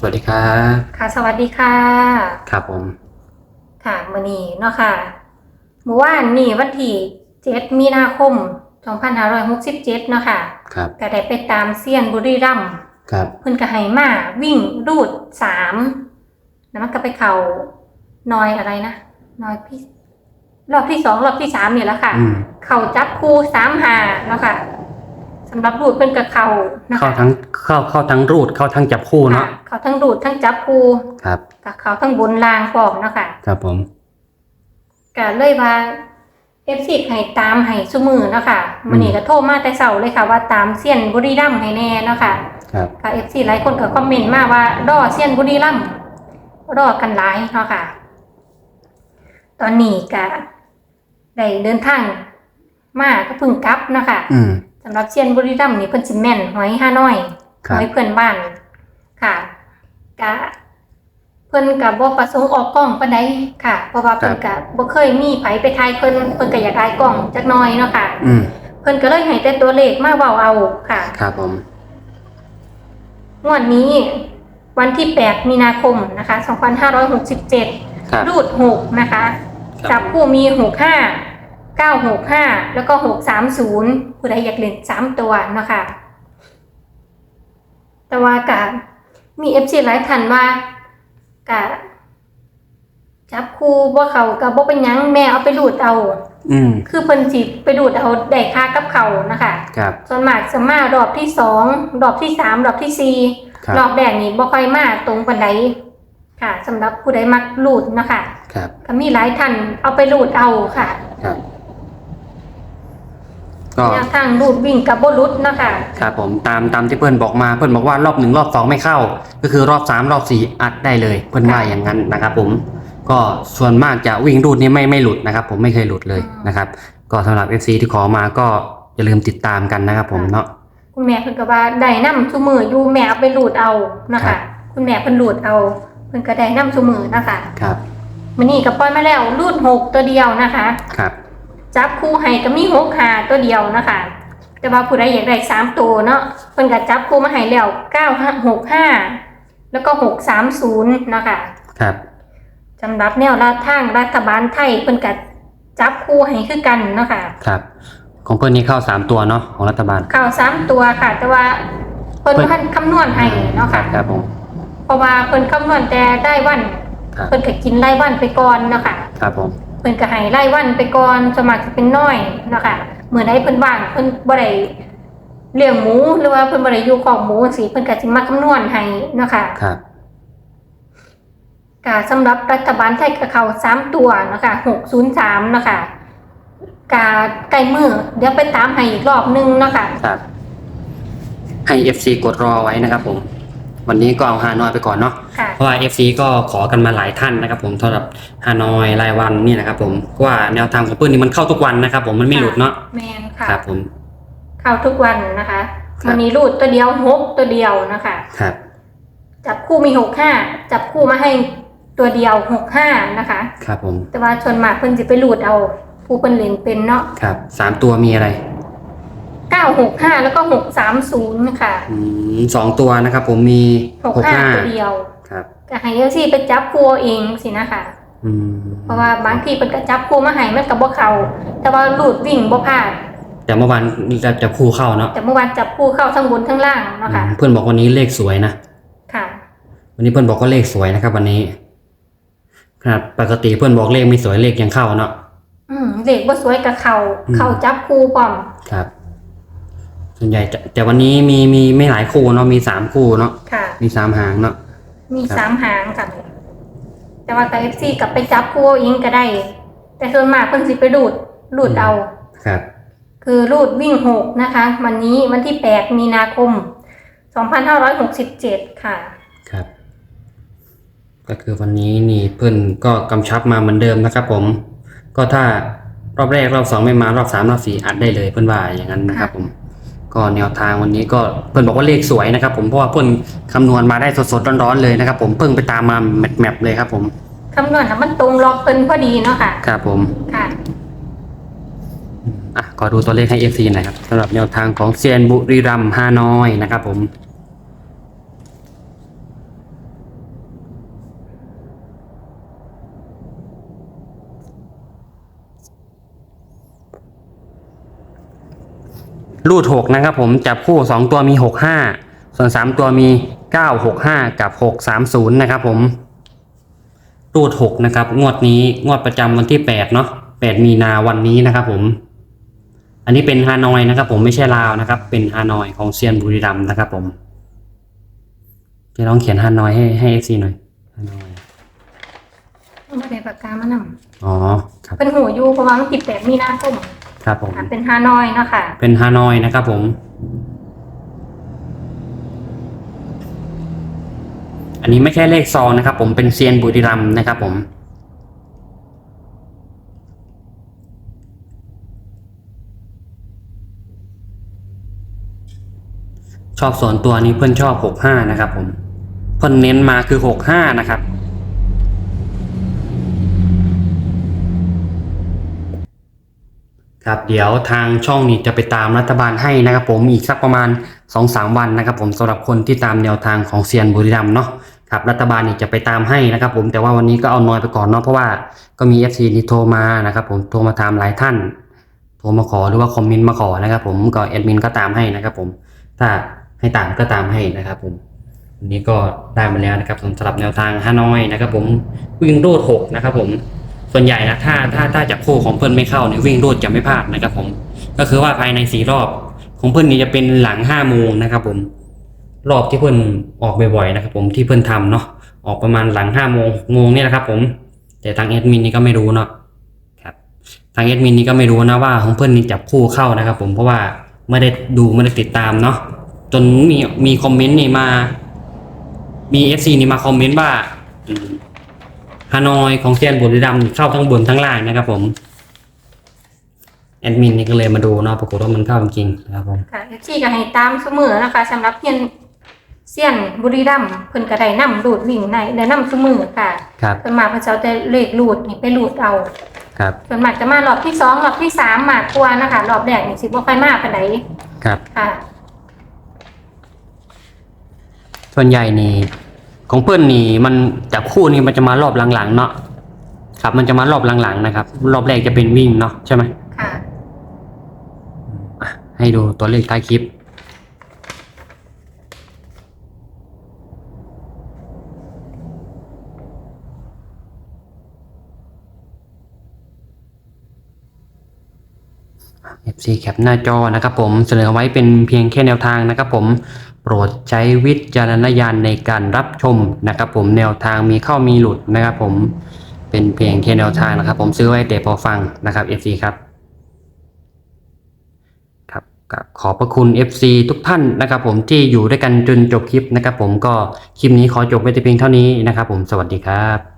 สวัสดีครับค่ะ สวัสดีค่ะ ครับผม ค่ะมื้อนี้เนาะค่ะเมื่อวานนี่วันที่7มีนาคม2567เนาะค่ะ ครับก็ได้ไปตามเซียนบุรีรัมย์ครับเพิ่นก็ให้มาวิ่งรูดสามแล้วมันก็ไปเข่าน้อยอะไรนะน้อยพี่รอบที่สองรอบที่สามนี่แหละค่ะ อืม เข่าจับคู่สามหาเนาะค่ะ สำหรับรูดเพิ่นก็เข่านะเข้าคะทั้งเข้าเข้าทั้งรูดเข้าทั้งจับคู่เนาะค่ะเขาทั้งรูดทั้งจับคู่ครับกับเขาทั้งบนลางฟอมเนาะค่ะครับผมก็เลยว่าเอฟซีให้ตามให้ซุมือเนาะค่ะมันนี่ก็โทรมาแต่เสาเลยค่ะว่าตามเซียนบุรีรัมย์ให้แน่เนาะค่ะ ครับ ค่ะเอฟซีหลายคนก็คอมเมนต์มาว่า รอเซียนบุรีรัมย์รอกันหลายเนาะค่ะ ตอนนี้ก็ได้เดินทางมาก็เพึ่งกลับเนาะค่ะ อืม สำหรับเซียนบุรีรัมย์นี่เพิ่นสิแม่นหอยห้าน้อยครับหอยเพื่อนบ้าน ค่ะกะเพิ่นกับบ่ประสงค์ออกกล้องปานใดค่ะ เพราะว่าเพิ่นกะบ่เคยมีไผไปถ่ายเพิ่นเพิ่นก็อยากได้กล้องจักหน่อยเนาะค่ะ อืมเพิ่นก็เลยให้แต่ตัวเลขมาเว้าเอาค่ะ ครับผม งวดนี้วันที่ 8 มีนาคมนะคะ 2567 ครับ รูด 6 นะคะ ครับ จับผู้มี 65 965 แล้วก็ 630ผู้ใดอยากเล่น 3 ตัวเนาะค่ะแต่ว่ากะมี FC หลายท่านว่ากะจับคู่บ่เขากับบ่เป็นหยังแม่เอาไปรูดเอา อืมคือเพิ่นสิไปดูดเอาได้ค่ากับเขานะคะครับ ส่วนมากสมารอบที่สองรอบที่สามรอบที่สี่ครับ รอบแรกนี่บ่ค่อยมาตรงปานใดค่ะสำหรับผู้ใดมักรูดนะคะครับ ก็มีหลายท่านเอาไปรูดเอาค่ะ ครับ ก็ แนวทางรูดวิ่งกับบ่รุดนะคะครับผมตามตามที่เพื่อนบอกมาเพื่อนบอกว่ารอบหนึ่งรอบสองไม่เข้า ก็คือรอบสามรอบสี่อัดได้เลย เพื่อนว่าอย่างนั้นนะครับ ผมก็ส่วนมากจะวิ่งรูดนี้ไม่ไม่หลุดนะครับ ผมไม่เคยหลุดเลยนะครับ ก็สำหรับ FC ที่ขอมาก็อย่าลืมติดตามกันนะครับ ผมเนาะ คุณแม่เพิ่นก็ว่าได้นำซุมืออยู่แม่เอาไปรูดเอานะครัคะ บ คุณแม่เพิ่นรูดเอาเพิ่นก็ได้นำซุมือนะคะครับ มื้อนี้ก็ปล่อยมาแล้วรูดหกตัวเดียวนะคะ ครับ จับคู่ให้ก็มีหกหาตัวเดียวนะคะ แต่ว่าผู้ใดอยากได้สามตัวเนาะเพิ่นก็จับคู่มาให้แล้วเก้าห้าหกห้าแล้วก็หกสามศูนย์นะคะครับสำหรับแนวรัฐทางรัฐบาลไทยเพิ่นก็จับคู่ให้คือกันเนาะค่ะครับ ของเพื่อนนี้เข้าสามตัวเนาะของรัฐบาลข่าวสามตัวค่ะ แต่ว่าเพิ่นเพิ่นพันคำนวณให้เนาะค่ะ ครับผม เพราะว่าเพิ่นคำนวณแต่ได้วัน ครับ เพิ่นก็กินรายวันไปก่อนเนาะค่ะ ครับผมเพิ่นก็ให้รายวันไปก่อนสวนมัครจะเป็นน้อยเนาะค่ะเมื่อใดเพิ่นว่างเพิ่นบ่ได้เลี้ยงหมูหรือว่าเพิ่นบ่ได้อยู่ของหมูจังซี่เพิ่นก็สิมาคำนวณให้เนาะค่ะครับก็สำหรับรัฐบาลไทยก็เข้า3ตัวเนาะค่ะ603เนาะค่ะกาใกล้มือเดี๋ยวไปตามให้อีกรอบนึงเนาะค่ะครับให้ FC กดรอไว้นะครับผม วันนี้ก็เอาฮานอยไปก่อนเนาะค่ะเพราะว่า FC ก็ขอกันมาหลายท่านนะครับผมสำหรับฮานอยรายวันนี่นะครับผมเพราะว่าแนวทางของเพื่อนนี่มันเข้าทุกวันนะครับผมมันไม่หลุดเนาะแม่นค่ะครับผม เข้าทุกวันนะคะครับ วันนี้รูดตัวเดียวหกตัวเดียวนะคะ ครับ จับคู่มี65จับคู่มาให้ตัวเดียว65นะคะ ครับผมแต่ว่าชนมากเพิ่นสิไปรูดเอา ผู้เพิ่นเล่นเป็นเนาะครับสามตัวมีอะไร 965แล้วก็630ค่ะอืมสองตัวนะครับผมมีหกห้า65ตัวเดียวครับ ก็ให้เอซี่ไปจับคู่เอาเองสินะคะอืมเพราะว่าบางทีเพิ่นก็จับคู่มาให้มันก็บ่เข้าแต่ว่ารูดวิ่งบ่พลาดแต่เมื่อวานจะจะคู่เข้าเนาะแต่เมื่อวานจับคู่เข้าทั้งบนทั้งล่างเนาะค่ะอืมเพื่อนบอกวันนี้เลขสวยนะ ค่ะ วันนี้เพื่อนบอกว่าเลขสวยนะครับ วันนี้ขนาดปกติเพื่อนบอกเลขไม่สวยเลขยังเข้าเนาะ อืมเด็กบ่สวยกับเขาอืม เขาจับคู่พร้อม ครับ ส่วนใหญ่จะแต่วันนี้มีมีไม่หลายคู่เนาะมีสามคู่เนาะค่ะ มีสามหางเนาะ มีครับ สามหางค่ะ แต่ว่ากับเอฟซีกลับไปจับคู่เอาเองก็ได้ แต่ส่วนมากเพิ่นสิไปรูดรูดเอา ครับ คือรูดวิ่งหกนะคะ วันนี้วันที่แปดมีนาคมสองพันห้าร้อยหกสิบเจ็ดค่ะ ครับ ก็คือวันนี้นี่เพื่อนก็กำชับมาเหมือนเดิมนะครับผม ก็ถ้ารอบแรกรอบสองไม่มารอบสามรอบสี่อัดได้เลยเพื่อนว่าอย่างนั้นนะครับผม ก็แนวทางวันนี้ก็เพื่อนบอกว่าเลขสวยนะครับ ผมเพราะว่าเพื่อนคำนวณมาได้สดๆร้อนๆเลยนะครับ ผมเพิ่งไปตามมาแมปๆเลยครับผมคำนวณนะมันตรงล็อกเพิ่นพอดีเนาะค่ะ ครับผมค่ะ อะขอดูตัวเลขให้ FC หน่อยครับสำหรับแนวทางของเซียนบุรีรัมย์ฮานอยนะครับผม รูดหกนะครับผมจับคู่สองตัวมีหกห้าส่วนสามตัวมีเก้าหกห้ากับหกสามศูนย์นะครับผม รูดหกนะครับ งวดนี้งวดประจำวันที่แปดเนาะแปดมีนาวันนี้นะครับผม อันนี้เป็นฮานอยนะครับผมไม่ใช่ลาวนะครับ เป็นฮานอยของเซียนบุรีรัมย์นะครับผมจะลองเขียนฮานอยให้ให้เอฟซีหน่อยฮานอยไม่ได้ปากกามานำอ๋อครับเป็นหูอยู่เพราะว่ามันผิดแบบมีนาคม ครับผม ค่ะเป็นฮานอยเนาะค่ะ เป็นฮานอยนะครับผม อันนี้ไม่ใช่เลขซองนะครับ ผมเป็นเซียนบุรีรัมย์นะครับ ผม ชอบส่วนตัวนี้เพื่อนชอบหกห้านะครับ ผม เพื่อนเน้นมาคือหกห้านะครับ ครับเดี๋ยวทางช่องนี้จะไปตามรัฐบาลให้นะครับผมอีกสักประมาณ2อสวันนะครับผมสำหรับคนที่ตามแนวทางของเซียนบุรีรัมเนาะครับรัฐบาลนี่จะไปตามให้นะครับผมแต่ว่าวันนี้ก็เอาน้อยไปก่อนเนาะเพราะว่าก็มี FC นี่โทรมานะครับผมโทรมาถามหลายท่าน โทรมาขอหรือว่าคอมเมนต์มาขอนะครับผมก็แอดมินก็ตามให้นะครับผมถ้าให้ตามก็ตามให้นะครับผมวันนี้ก็ได้มาแล้วนะครับสำหรับแนวทางฮานอยนะครับผมวิ่งรูดหกนะครับผม ส่วนใหญ่นะถ้าถ้าถ้าจับคู่ของเพื่อนไม่เข้าเนี่ยวิ่งรูดจะไม่พลาดนะครับผม ก็คือว่าภายในสี่รอบของเพื่อนนี่จะเป็นหลังห้าโมงนะครับผม รอบที่เพื่อนออกบ่อยๆนะครับผมที่เพื่อนทำเนาะออกประมาณหลังห้าโมงโมงนี่แหละครับ ผม แต่ทางแอดมินนี่ก็ไม่รู้เนาะครับทางแอดมินนี่ก็ไม่รู้นะว่าของเพื่อนนี่จับคู่เข้านะครับ ผมเพราะว่าไม่ได้ดูไม่ได้ติดตามเนาะจนมีมีคอมเมนต์นี่มามีเอฟซีนี่มาคอมเมนต์ว่า ฮานอยของเซียนบุรีรัมย์เข้าทั้งบนทั้งล่างนะครับผมแอดมินนี่ก็เลยมาดูเนาะปรากฏว่ามันเข้าจริงๆนะครับผมค่ะที่ก็ให้ตามเสมอนะคะสำหรับเพียนเซียนบุรีรัมย์เพิ่นก็ได้นำรูดวิ่งในได้นำเสมอค่ะครับเพิ่นมาเพิ่นจะเอาแต่เลขรูดนี่ไปรูดเอาครับส่วนมากจะมารอบที่สองรอบที่สามมากกว่านะคะรอบแรกนี่สิบ่ค่อยมากปานใดครับค่ะ ส่วนใหญ่นี่ ของเพื่อนนี่มันจับคู่นี่มันจะมารอบหลังๆเนาะครับ มันจะมารอบหลังๆนะครับ รอบแรกจะเป็นวิ่งเนาะใช่ไหมค่ะอะให้ดูตัวเลขท้ายคลิป FC แคปหน้าจอนะครับผมเสนอไว้เป็นเพียงแค่แนวทางนะครับผมโปรดใช้วิจารณญาณในการรับชมนะครับผมแนวทางมีเข้ามีหลุดนะครับผมเป็นเพียงแค่แนวทางนะครับ ผมซื้อไว้แต่พอฟังนะครับ FC ครับครับกับขอบพระคุณ FC ทุกท่านนะครับ ผมที่อยู่ด้วยกันจนจบคลิปนะครับ ผมก็คลิปนี้ขอจบไว้แต่เพียงเท่านี้นะครับ ผมสวัสดีครับ